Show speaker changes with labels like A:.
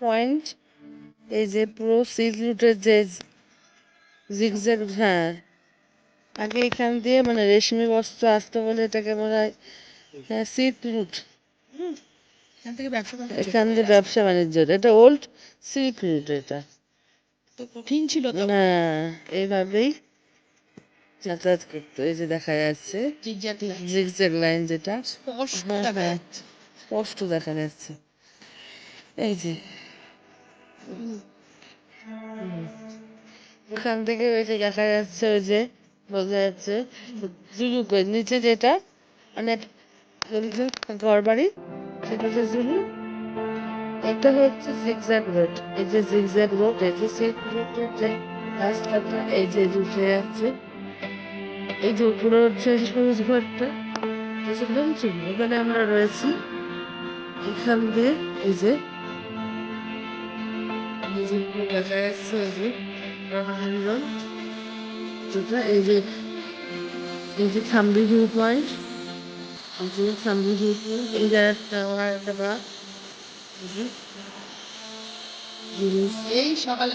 A: Point এই যে পুরো সিল্ক রুটের যে জিগজ্যাগ হ্যাঁ। আগে এখান দিয়ে মানে রেশমি বস্ত্র আসতে বলে এটাকে বলা হয় হ্যাঁ সিল্ক রুট
B: এখান
A: দিয়ে ব্যবসা বাণিজ্য এটা ওল্ড সিল্ক রুট এটা।
B: কঠিন ছিল
A: না এইভাবেই যাতায়াত করতো এই যে দেখা যাচ্ছে।
B: জিগজ্যাগ লাইন
A: লাইন যেটা।
B: স্পষ্ট
A: হ্যাঁ,
B: দেখা
A: হ্যাঁ।
B: যাচ্ছে।
A: স্পষ্ট দেখা যাচ্ছে। এই যে। ওখান থেকে যে দেখা যাচ্ছে ওই যে, বোঝা যাচ্ছে জুলু করে। নিচে যেটা মানে ঘর বাড়ি সেটা হচ্ছে জুলু এটা হচ্ছে জিগজ্যাগ রোড এই যে জিগজ্যাগ রোড এই যে যে রাস্তাটা, এই যে উঠে যাচ্ছে। এই যে উপরে হচ্ছে সবুজ ঘরটা। এখানে আমরা রয়েছি। এখান দিয়ে এই যে দেখা যাচ্ছে এই যেটা এই যে এই যে থাম্বি ভিউ পয়েন্ট এই যে থাম্বি ভিউ পয়েন্ট এই জায়গাটা একটা বা
B: এই সকালে